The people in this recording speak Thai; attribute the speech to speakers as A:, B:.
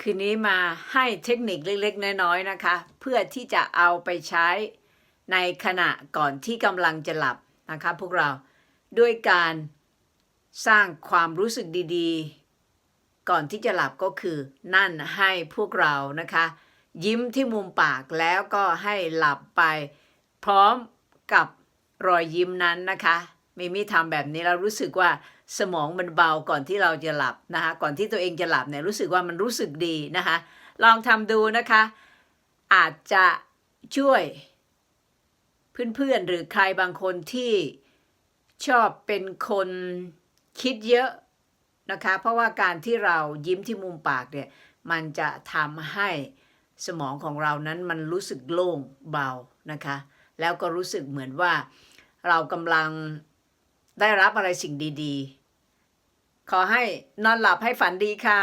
A: คืนนี้มาให้เทคนิคเล็กๆ น้อยๆนะคะ เพื่อที่จะเอาไปใช้ในขณะก่อนที่กำลังจะหลับนะคะพวกเราด้วยการสร้างความรู้สึกดีๆ ก่อนที่จะหลับก็คือนั่นให้พวกเรานะคะ ยิ้มที่มุมปากแล้วก็ให้หลับไป พร้อมกับรอยยิ้มนั้นนะคะ มิมี่ทำแบบนี้แล้วรู้สึกว่าสมองมันเบาก่อนที่เราจะหลับนะคะก่อนที่ตัวเองจะหลับเนี่ยรู้สึกว่ามันรู้สึกดีนะคะลองทำดูนะคะ อาจจะช่วยเพื่อนๆหรือใครบางคนที่ชอบเป็นคนคิดเยอะนะคะ เพราะว่าการที่เรายิ้มที่มุมปากเนี่ยมันจะทำให้สมองของเรานั้นมันรู้สึกโล่งเบานะคะ แล้วก็รู้สึกเหมือนว่าเรากำลัง ได้รับอะไรสิ่งดีๆ ขอให้นอนหลับให้ฝันดีค่ะ